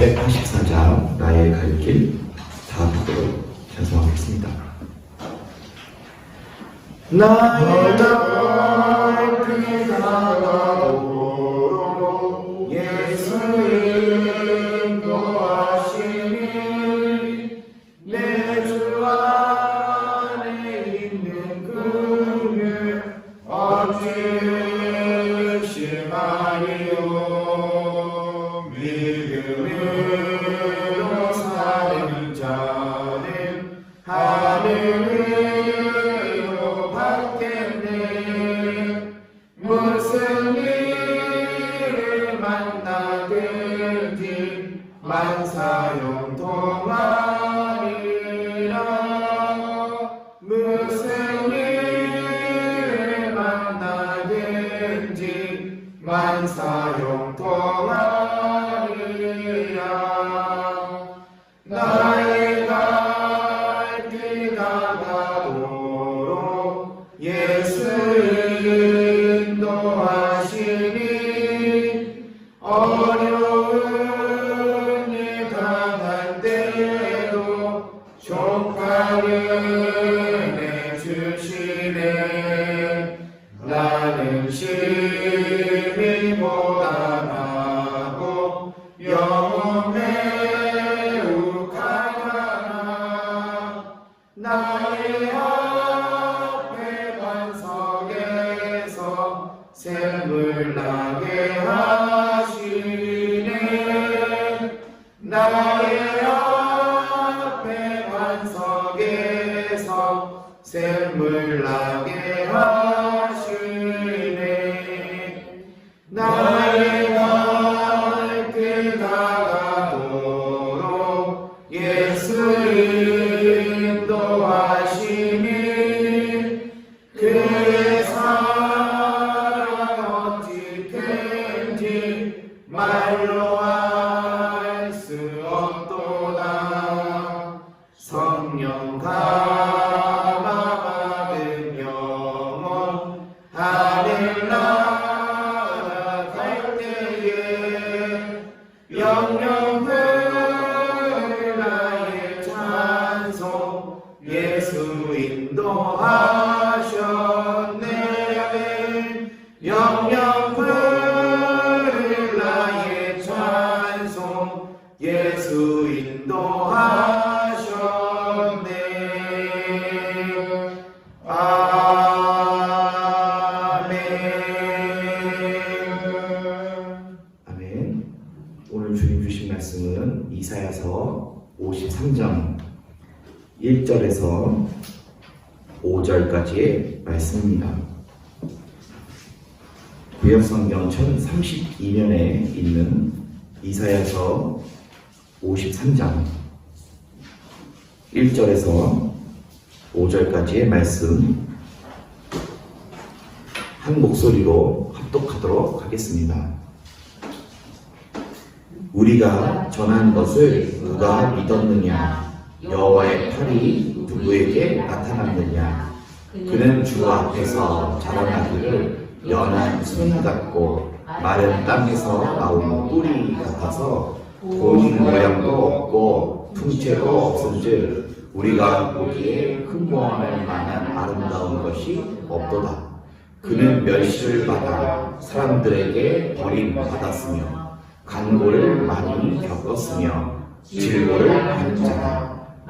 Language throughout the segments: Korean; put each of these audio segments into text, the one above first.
384장 나의 갈 길 다음 곡으로 찬송하겠습니다. 나의 갈길 다가 만나든지 만사용통하 1절에서 5절까지의 말씀입니다. 구약성경 1032면에 있는 이사야서 53장 1절에서 5절까지의 말씀 한 목소리로 합독하도록 하겠습니다. 우리가 전한 것을 누가 믿었느냐? 여호와 의 팔이 누구에게 나타났느냐? 그는 주 앞에서 자라나기를 연한 순 같고 마른 땅에서 나온 뿌리 같아서 본 모양도 없고 풍채도 없은즉 우리가 보기에 흠모할 만한 아름다운 것이 없도다. 그는 멸시를 받아 사람들에게 버림받았으며 간고를 많이 겪었으며 질고를 받는 자다.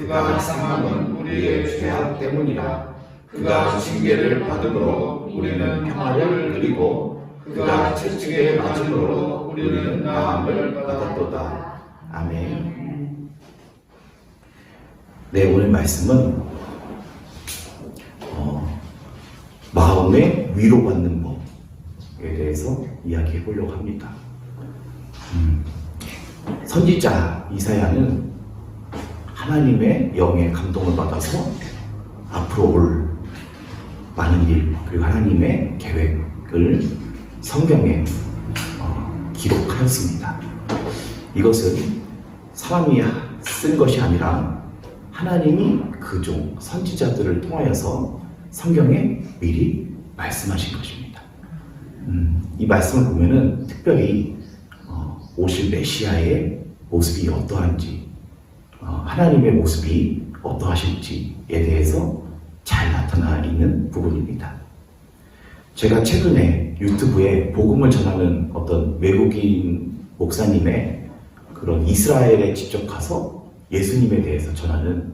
그가 상함은 우리의 죄악 때문이라. 그가 징계를 받음으로 우리는 평화를 누리고 그가 채찍에 맞음으로 우리는 나음을 받았도다. 아멘. 네, 오늘 말씀은 어, 마음의 위로받는 법에 대해서 이야기해 보려고 합니다. 음, 선지자 이사야는 하나님의 영의 감동을 받아서 앞으로 올 많은 일 그리고 하나님의 계획을 성경에 어, 기록하였습니다. 이것은 사람이 쓴 것이 아니라 하나님이 그 종 선지자들을 통하여서 성경에 미리 말씀하신 것입니다. 음, 이 말씀을 보면은 특별히 어, 오실 메시아의 모습이 어떠한지 어, 하나님의 모습이 어떠하실지에 대해서 잘 나타나 있는 부분입니다. 제가 최근에 유튜브에 복음을 전하는 어떤 외국인 목사님의 그런 이스라엘에 직접 가서 예수님에 대해서 전하는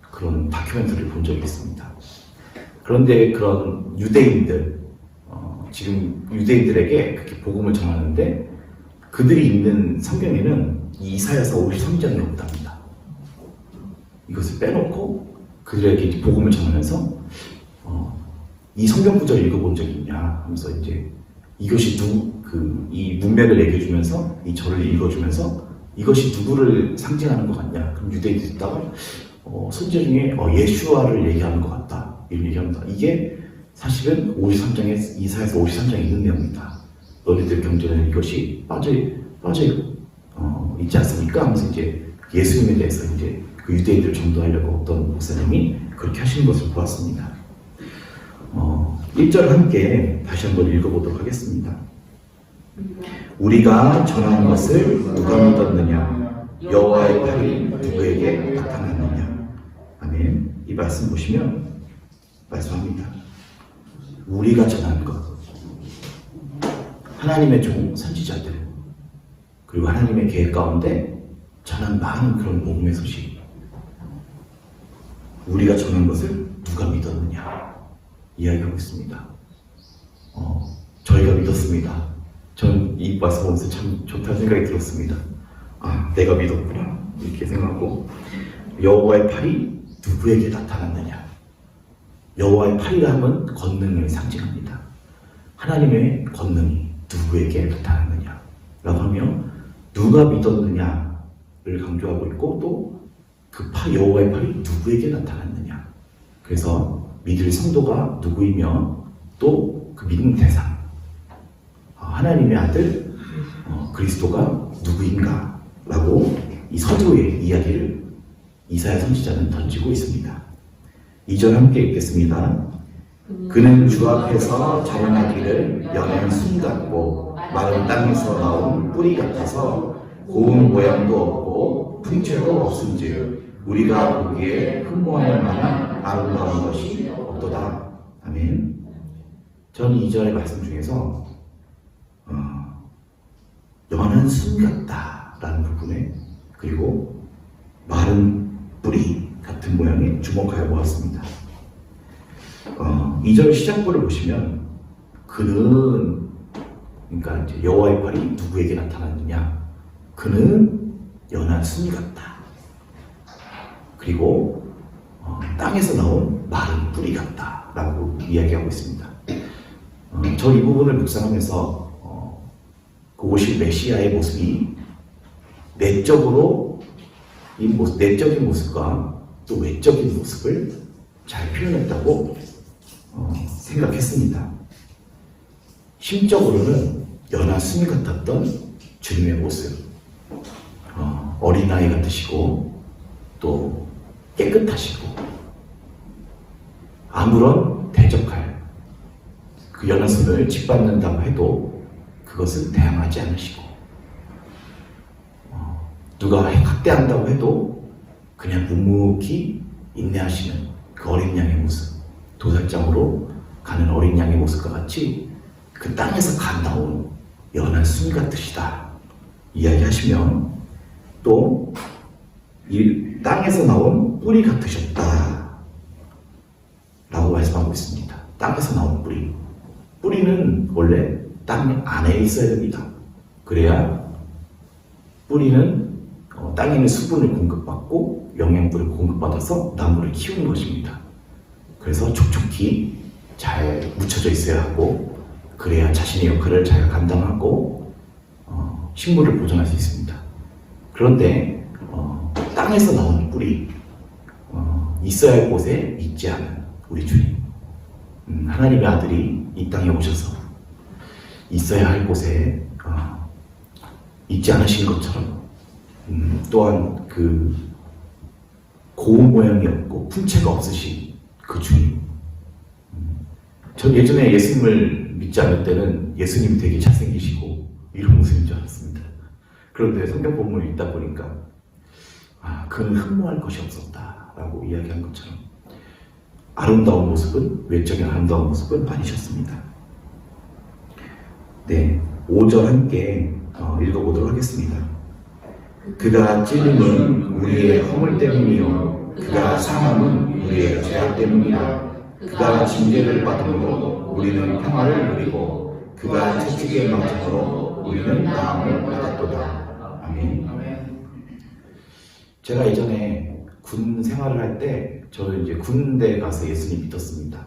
그런 다큐멘터리를 본 적이 있습니다. 그런데 그런 유대인들, 어, 지금 유대인들에게 그렇게 복음을 전하는데 그들이 읽는 성경에는 이 이사야서 53장이 없답니다. 이것을 빼놓고 그들에게 복음을 전하면서 어, 이 성경 구절 읽어본 적이 있냐 하면서 이제 이것이 누그이 문맥을 얘기해주면서 이 절을 읽어주면서 이것이 누구를 상징하는 것 같냐 그럼 유대인들이 있다가 어, 선제 중에 어, 예슈아를 얘기하는 것 같다 이런 얘기합니다. 이게 사실은 53장에 이사에서 53장에 있는 내용이다. 너희들 경전에는 이것이 빠져 빠져 어, 있지 않습니까? 하면서 이제 예수님에 대해서 이제 그 유대인들을 전도하려고 어떤 목사님이 그렇게 하시는 것을 보았습니다. 어, 1절 함께 다시 한번 읽어보도록 하겠습니다. 우리가 전한 것을 누가 믿었느냐? 여호와의 팔이 누구에게 나타났느냐? 아멘. 이 말씀 보시면 말씀합니다. 우리가 전한 것, 하나님의 종 선지자들, 그리고 하나님의 계획 가운데 전한 많은 그런 복음의 소식, 우리가 전한 것을 누가 믿었느냐 이야기하고 있습니다. 어, 저희가 믿었습니다. 전 이 말씀 보면서 참 좋다는 생각이 들었습니다. 아, 내가 믿었구나 이렇게 생각하고 여호와의 팔이 누구에게 나타났느냐? 여호와의 팔이라 하면 권능을 상징합니다. 하나님의 권능이 누구에게 나타났느냐? 라고 하면 누가 믿었느냐를 강조하고 있고 또 그 팔, 여호와의 팔이 누구에게 나타났느냐? 그래서 믿을 성도가 누구이며 또 그 믿는 대상 어, 하나님의 아들 어, 그리스도가 누구인가 라고 이 서두의 이야기를 이사야 선지자는 던지고 있습니다. 2절 함께 읽겠습니다. 그는 주 앞에서 자라나기를 연한 순 같고 마른 땅에서 나온 뿌리 같아서 고운 모양도 없고 풍채도 없은즉 우리가 보기에 흠모할 만한 아름다운 것이 없도다. 아멘. 저는 2절의 말씀 중에서 어, 연한 순 같다라는 부분에 그리고 마른 뿌리 같은 모양에 주목하여 보았습니다. 어, 2절 시작부를 보시면 그는 그러니까 여호와의 팔이 누구에게 나타났느냐? 그는 연한 순 같다. 그리고 어, 땅에서 나온 마른 뿌리 같다라고 이야기하고 있습니다. 어, 저이 부분을 묵상하면서 어, 그 오실 메시아의 모습이 내적으로 이 모습, 내적인 모습과 또 외적인 모습을 잘 표현했다고 어, 생각했습니다. 심적으로는 연하 순이 같았던 주님의 모습, 어, 어린아이 같으시고 또 깨끗하시고 아무런 대적할 그 연하 순을 짓밟는다고 해도 그것을 대항하지 않으시고 어, 누가 학대한다고 해도 그냥 묵묵히 인내하시는 그 어린 양의 모습 도살장으로 가는 어린 양의 모습과 같이 그 땅에서 갓 나온 연한 순 같으시다. 이야기하시면 또 이 땅에서 나온 뿌리 같으셨다 라고 말씀하고 있습니다 땅에서 나온 뿌리 뿌리는 원래 땅 안에 있어야 됩니다 그래야 뿌리는 어, 땅에 있는 수분을 공급받고 영양분을 공급받아서 나무를 키우는 것입니다. 그래서 촉촉히 잘 묻혀져 있어야 하고 그래야 자신의 역할을 잘 감당하고 어, 식물을 보존할 수 있습니다. 그런데 어, 땅 땅에서 나온 뿌리, 어, 있어야 할 곳에 있지 않은 우리 주님. 음, 하나님의 아들이 이 땅에 오셔서 있어야 할 곳에 어, 있지 않으신 것처럼 음, 또한 그 고운 모양이 없고 풍채가 없으신 그 주님. 음, 전 예전에 예수님을 믿지 않을 때는 예수님이 되게 잘생기시고 이런 모습인 줄 알았습니다. 그런데 성경 본문을 읽다 보니까 아, 그는 흠모할 것이 없었다라고 이야기한 것처럼 아름다운 모습은 외적인 아름다운 모습은 아니셨습니다. 네, 5절 함께 어, 읽어보도록 하겠습니다. 그가 찔림은 우리의 허물 때문이요 그가 상함은 우리의 죄악 때문이라 그가 징계를 받음으로 우리는 평화를 누리고 그가 채찍에 맞음으로 우리는 나음을 받았도다 아멘 제가 예전에 군 생활을 할 때 저는 이제 군대 가서 예수님 믿었습니다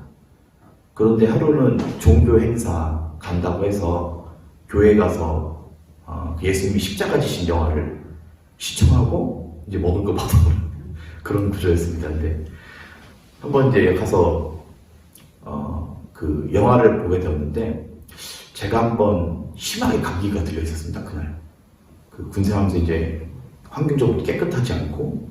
그런데 하루는 종교 행사 간다고 해서 교회 가서 어, 예수님이 십자가 지신 영화를 시청하고 이제 먹을 거 받아보는 그런 구조였습니다. 근데 한번 이제 가서 어, 그 영화를 보게 되었는데 제가 한번 심하게 감기가 들려 있었습니다. 그날 그 군생하면서 이제 환경적으로 깨끗하지 않고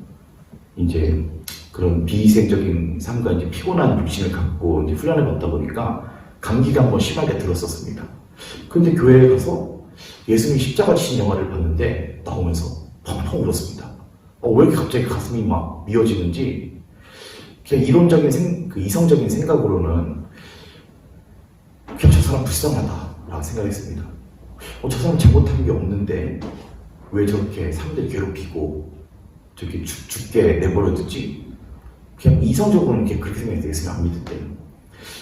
이제 그런 비위생적인 삶과 이제 피곤한 육신을 갖고 이제 훈련을 받다 보니까 감기가 한번 심하게 들었었습니다. 근데 교회에 가서 예수님이 십자가 지신 영화를 봤는데 나오면서 펑펑 울었습니다. 어, 왜 이렇게 갑자기 가슴이 막 미어지는지 그냥 이론적인 생, 그 이성적인 생각으로는 그냥 저 사람 불쌍하다라고 생각했습니다. 어, 저 사람 잘못한 게 없는데 왜 저렇게 사람들 괴롭히고 저렇게 죽, 죽게 내버려 두지? 그냥 이성적으로는 그렇게 생각했어요. 예수님 안 믿을 때.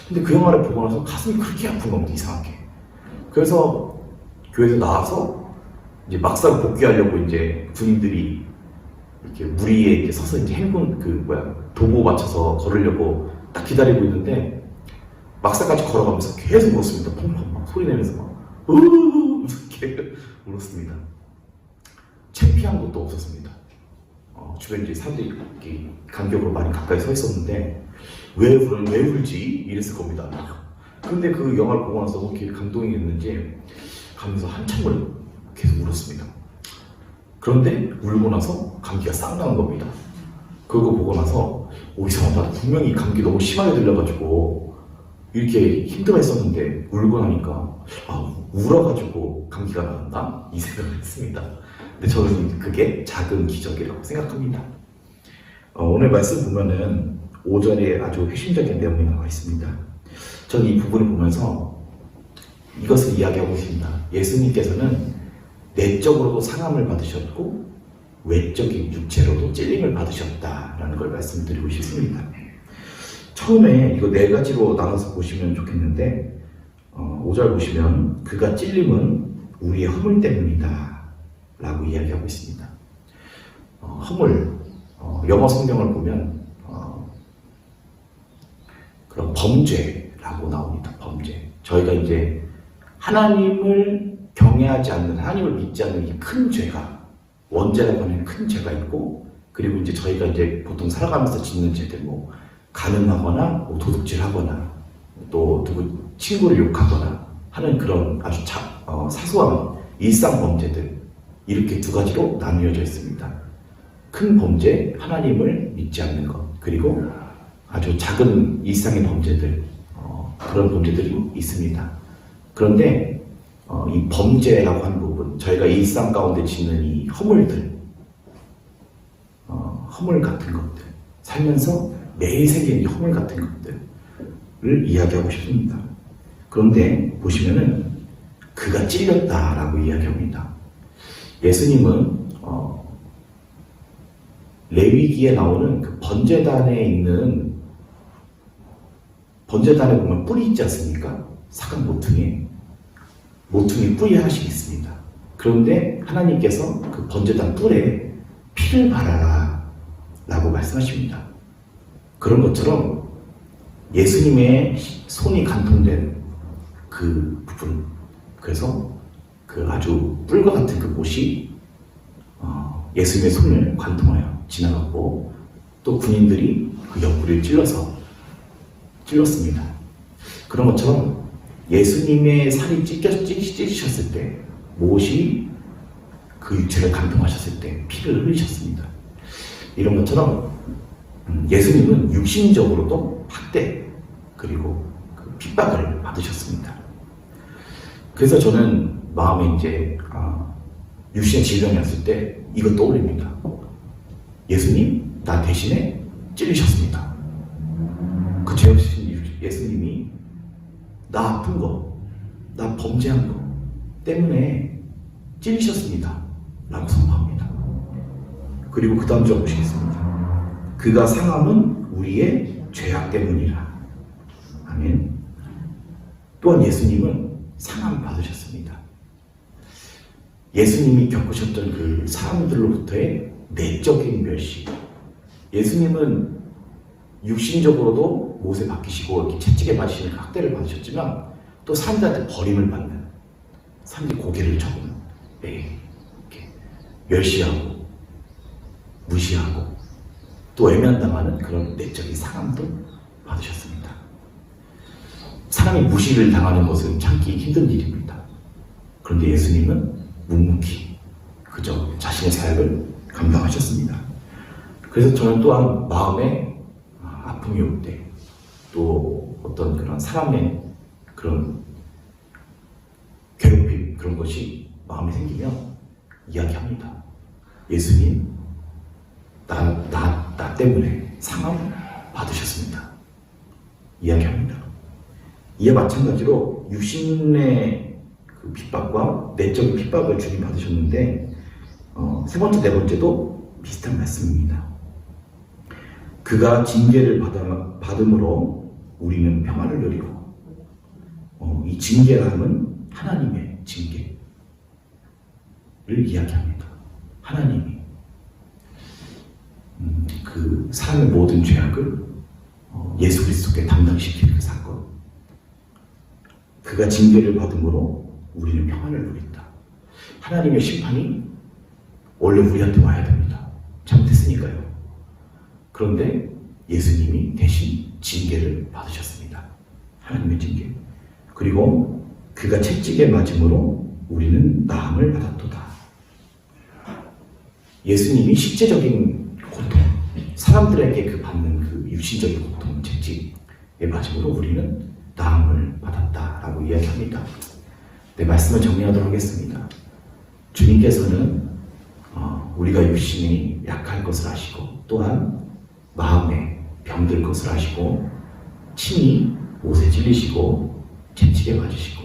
근데 그 영화를 보고 나서 가슴이 그렇게 아픈 겁니다. 이상하게. 그래서 교회에서 나와서 이제 막상 복귀하려고 이제 군인들이 이렇게 무리에 이렇게 서서 이제 행군 그 뭐야 도보 맞춰서 걸으려고 딱 기다리고 있는데 막상까지 걸어가면서 계속 울었습니다. 펑펑 막 소리 내면서 막 으으으 이렇게 울었습니다. 창피한 것도 없었습니다. 어, 주변 이제 사람들이 이렇게 간격으로 많이 가까이 서 있었는데 왜 울, 왜 울지 이랬을 겁니다. 근데 그 영화를 보고 나서 그렇게 감동이 됐는지 가면서 한참을 계속 울었습니다. 그런데 울고 나서 감기가 싹 나는 겁니다. 그거 보고 나서 오 이상하다. 분명히 감기 너무 심하게 들려가지고 이렇게 힘들어했었는데 울고 나니까 아 울어가지고 감기가 나왔나 이 생각을 했습니다. 근데 저는 그게 작은 기적이라고 생각합니다. 어, 오늘 말씀 보면은 5절에 아주 핵심적인 내용이 나와 있습니다. 저는 이 부분을 보면서 이것을 이야기하고 있습니다. 예수님께서는 내적으로도 상함을 받으셨고 외적인 육체로도 찔림을 받으셨다라는 걸 말씀드리고 싶습니다. 처음에 이거 네 가지로 나눠서 보시면 좋겠는데 어, 5절 보시면 그가 찔림은 우리의 허물 때문이다 라고 이야기하고 있습니다. 어, 허물 어, 영어 성경을 보면 어, 그런 범죄라고 나옵니다. 범죄. 저희가 이제 하나님을 경외하지 않는 하나님을 믿지 않는 이 큰 죄가 원죄라고 하는 큰 죄가 있고 그리고 이제 저희가 이제 보통 살아가면서 짓는 죄들 뭐 가늠하거나 뭐 도둑질하거나 또 누구 친구를 욕하거나 하는 그런 아주 자, 어, 사소한 일상 범죄들 이렇게 두 가지로 나뉘어져 있습니다. 큰 범죄 하나님을 믿지 않는 것 그리고 아주 작은 일상의 범죄들 어, 그런 범죄들이 있습니다. 그런데 어, 이 범죄라고 하는 부분, 저희가 일상 가운데 짓는 이 허물들, 어, 허물 같은 것들, 살면서 매일 생기는 이 허물 같은 것들을 이야기하고 싶습니다. 그런데 보시면은 그가 찔렸다라고 이야기합니다. 예수님은 어, 레위기에 나오는 그 번제단에 있는 번제단에 보면 뿔이 있지 않습니까? 사각 모퉁이에 모퉁이 뿔이 하나씩 있습니다. 그런데 하나님께서 그 번제단 뿔에 피를 발하라 라고 말씀하십니다. 그런 것처럼 예수님의 손이 간통된 그 부분, 그래서 그 아주 뿔과 같은 그 못이 어, 예수님의 손을 관통하여 지나갔고 또 군인들이 그 옆구리를 찔러서 찔렀습니다. 그런 것처럼 예수님의 살이 찢겨, 찢, 찢으셨을 때 못이 그 육체를 감동하셨을 때 피를 흘리셨습니다. 이런 것처럼 음, 예수님은 육신적으로도 학대 그리고 그 핍박을 받으셨습니다. 그래서 저는 마음에 이제 아, 육신의 질병이 왔을 때 이거 떠올립니다. 예수님 나 대신에 찔리셨습니다. 그 죄 없으신 예수님이 나 아픈 거, 나 범죄한 거 때문에 찔리셨습니다. 라고 선포합니다. 그리고 그 다음 절 보시겠습니다. 그가 상함은 우리의 죄악 때문이라. 아멘. 또한 예수님은 상함 받으셨습니다. 예수님이 겪으셨던 그 사람들로부터의 내적인 멸시. 예수님은 육신적으로도 못에 박히시고 이렇게 채찍에 맞으시는 그 학대를 받으셨지만 또 사람들한테 버림을 받는 사람들이 고개를 저는 예, 멸시하고 무시하고 또 외면당하는 그런 내적인 상함도 받으셨습니다. 사람이 무시를 당하는 것은 참기 힘든 일입니다. 그런데 예수님은 묵묵히 그저 자신의 사역을 감당하셨습니다. 그래서 저는 또한 마음에 아픔이 올 때, 또 어떤 그런 사람의 그런 괴롭힘, 그런 것이 마음에 생기면 이야기합니다. 예수님, 나, 나, 나 때문에 상함 받으셨습니다. 이야기합니다. 이에 마찬가지로 육신의 그 핍박과 내적인 핍박을 주님 받으셨는데, 어, 세 번째, 네 번째도 비슷한 말씀입니다. 그가 징계를 받아, 받음으로 우리는 평화를 누리고, 어, 이 징계함은 하나님의 징계를 이야기합니다. 하나님이 음, 그 사람의 모든 죄악을 어, 예수 그리스도께 담당시키는 그 사건. 그가 징계를 받음으로 우리는 평안을 누린다. 하나님의 심판이 원래 우리한테 와야 됩니다. 잘못했으니까요. 그런데 예수님이 대신 징계를 받으셨습니다. 하나님의 징계. 그리고 그가 채찍에 맞음으로 우리는 나음을 받았도다. 예수님이 실제적인 사람들에게 그 받는 그 육신적인 고통, 채찍에 맞음으로 우리는 나음을 받았다라고 이야기합니다. 네, 말씀을 정리하도록 하겠습니다. 주님께서는 어, 우리가 육신이 약할 것을 아시고 또한 마음에 병들 것을 아시고 친히 못에 찔리시고 채찍에 맞으시고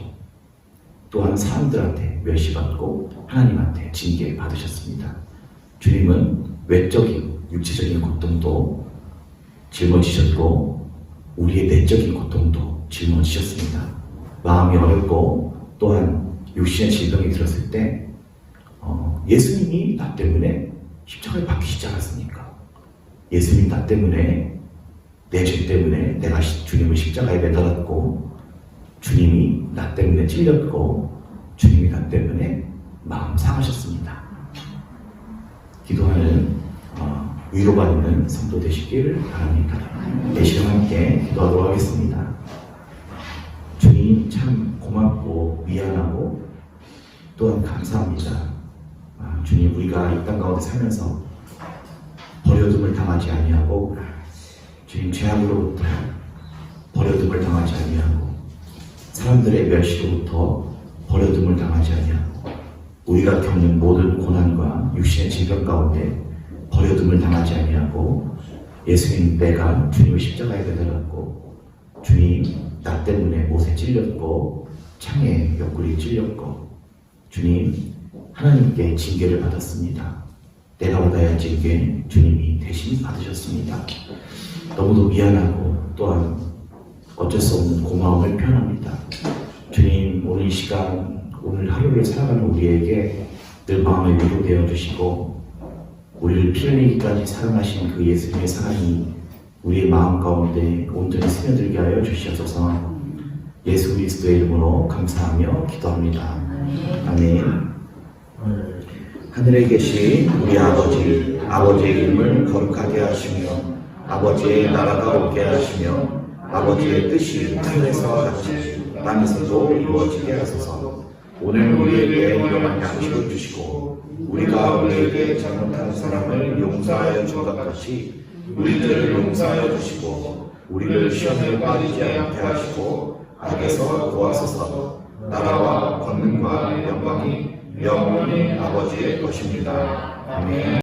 또한 사람들한테 멸시받고 하나님한테 징계 받으셨습니다. 주님은 외적인 육체적인 고통도 짊어지셨고 우리의 내적인 고통도 짊어지셨습니다. 마음이 어렵고 또한 육신의 질병이 들었을 때 어, 예수님이 나 때문에 십자가에 박히시지 않았습니까? 예수님 나 때문에 내 죄 때문에 내가 시- 주님을 십자가에 매달았고 주님이 나 때문에 찔렸고 주님이 나 때문에 마음 상하셨습니다. 기도하는 어, 위로받는 성도 되시기를 바랍니다. 내 시간 함께 기도하도록 하겠습니다. 주님 참 고맙고 미안하고 또한 감사합니다. 아, 주님 우리가 이 땅 가운데 살면서 버려둠을 당하지 아니하고 주님 죄악으로부터 버려둠을 당하지 아니하고 사람들의 멸시로부터 버려둠을 당하지 아니하고 우리가 겪는 모든 고난과 육신의 질병 가운데 버려둠을 당하지 아니하고 예수님 내가 주님을 십자가에 매달았고 주님 나 때문에 못에 찔렸고 창에 옆구리 찔렸고 주님 하나님께 징계를 받았습니다. 내가 받아야 할 징계 주님이 대신 받으셨습니다. 너무도 미안하고 또한 어쩔 수 없는 고마움을 표현합니다. 주님 오늘 이 시간 오늘 하루를 살아가는 우리에게 늘 마음에 위로되어 주시고 우리를 피 흘리기까지 사랑하신 그 예수님의 사랑이 우리의 마음 가운데 온전히 스며들게 하여 주시옵소서 예수 그리스도의 이름으로 감사하며 기도합니다. 아멘 하늘에 계신 우리 아버지, 아버지의 이름을 거룩하게 하시며, 아버지의 나라가 오게 하시며, 아버지의 뜻이 하늘에서와 같이 땅에서도 이루어지게 하소서. 오늘 우리에게 일용할 양식을 주시고, 우리가 우리에게 잘못한 사람을 용서하여 준 것 같이 우리들을 용서하여 주시고, 우리를 시험에 빠지지 않게 하시고, 악에서 도와소서. 나라와 권능과 영광이 영원히 아버지의 것입니다. 아멘.